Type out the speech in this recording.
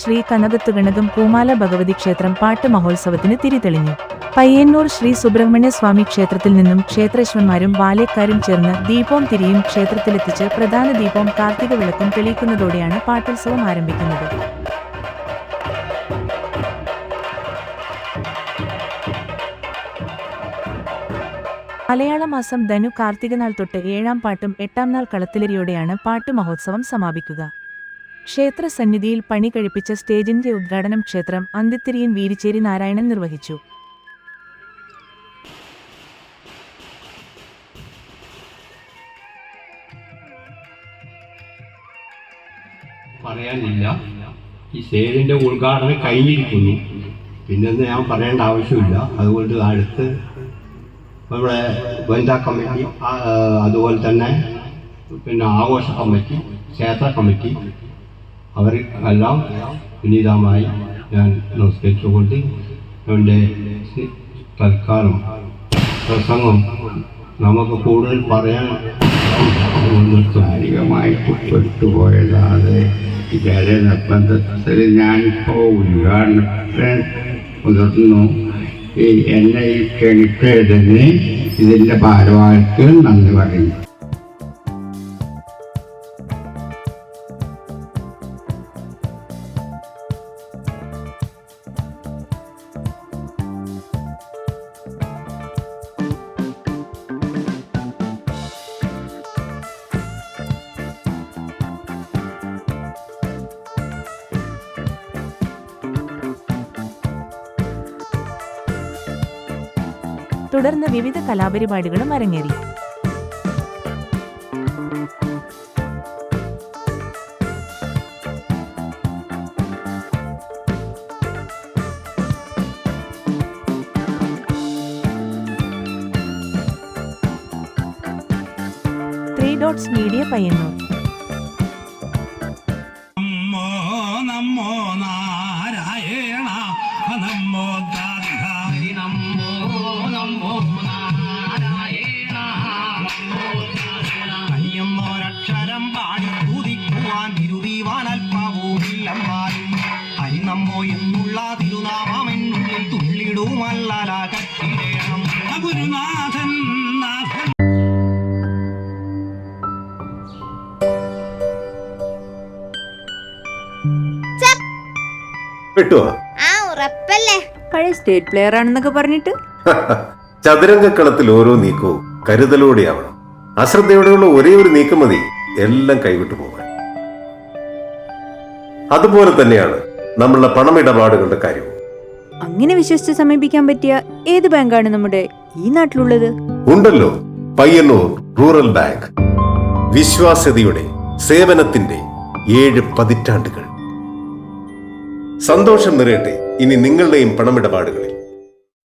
ശ്രീ കനകത്തുകണകം പൂമാല ഭഗവതി ക്ഷേത്രം പാട്ട് മഹോത്സവത്തിന് തിരിതെളിഞ്ഞു. പയ്യന്നൂർ ശ്രീ സുബ്രഹ്മണ്യ സ്വാമി ക്ഷേത്രത്തിൽ നിന്നും ക്ഷേത്രേശ്വന്മാരും ബാല്യക്കാരും ചേർന്ന് ദീപവും തിരിയും ക്ഷേത്രത്തിലെത്തിച്ച് പ്രധാന ദീപവും കാർത്തിക വിളക്കും തെളിയിക്കുന്നതോടെയാണ് പാട്ടുത്സവം ആരംഭിക്കുന്നത്. മലയാള മാസം ധനു കാർത്തികനാൾ തൊട്ട് ഏഴാം പാട്ടും എട്ടാം നാൾ കളത്തിലരിയോടെയാണ് പാട്ട് മഹോത്സവം സമാപിക്കുക. ക്ഷേത്ര സന്നിധിയിൽ പണി കഴിപ്പിച്ച സ്റ്റേജിന്റെ ഉദ്ഘാടനം ക്ഷേത്രം അന്തിത്തിരിയൻ വീരിച്ചേരി നാരായണൻ നിർവഹിച്ചു. പറയാനില്ല. ഈ സ്റ്റേജിന്റെ ഉദ്ഘാടനം കഴിഞ്ഞിരിക്കുന്നു. പിന്നെ ഞാൻ പറയേണ്ട ആവശ്യമില്ല. അതുകൊണ്ട് അടുത്ത് നമ്മുടെ വനിതാ കമ്മിറ്റി അതുപോലെ തന്നെ പിന്നെ ആഘോഷ കമ്മിറ്റി ക്ഷേത്ര കമ്മിറ്റി അവർ എല്ലാം വിനീതമായി ഞാൻ നമസ്കരിച്ചുകൊണ്ട് അവന്റെ തൽക്കാലം പ്രസംഗം നമുക്ക് കൂടുതൽ പറയാൻ കാലികമായിട്ട് പെട്ടുപോയതാണ് ഇതേ നിർബന്ധത്തിൽ ഞാനിപ്പോൾ ഉദ്ഘാടനത്തിന് മുതിർന്നു. എന്നെ ഈ ക്ഷണിച്ചതിന് ഇതിന്റെ ഭാരവാഹിക്ക് നന്ദി പറയുന്നു. തുടർന്ന് വിവിധ കലാപരിപാടികളും അരങ്ങേറി. Three dots media Payyanur. നമ്മോ നമോ ഗുരുനാഥൻ നാഥൻ കിട്ടുവാ ആ ഉറപ്പല്ലേ? പഴയ സ്റ്റേറ്റ് പ്ലെയർ ആണെന്നൊക്കെ പറഞ്ഞിട്ട്. ചതുരംഗക്കളത്തിൽ ഓരോ നീക്കവും കരുതലോടെയാവണം. അശ്രദ്ധയോടെയുള്ള ഒരേ ഒരു നീക്കം മതി. എല്ലാം കൈവിട്ടു പോകാൻ. അതുപോലെ തന്നെയാണ് നമ്മളുടെ പണമിടപാടുകളുടെ കാര്യവും. അങ്ങനെ വിശ്വസിച്ച് സമീപിക്കാൻ പറ്റിയ ഏത് ബാങ്കാണ് നമ്മുടെ ഈ നാട്ടിലുള്ളത്? ഉണ്ടല്ലോ പയ്യന്നൂർ റൂറൽ ബാങ്ക്. വിശ്വാസ്യതയുടെ സേവനത്തിന്റെ ഏഴ് പതിറ്റാണ്ടുകൾ. സന്തോഷം നിറയട്ടെ ഇനി നിങ്ങളുടെയും പണമിടപാടുകളിൽ.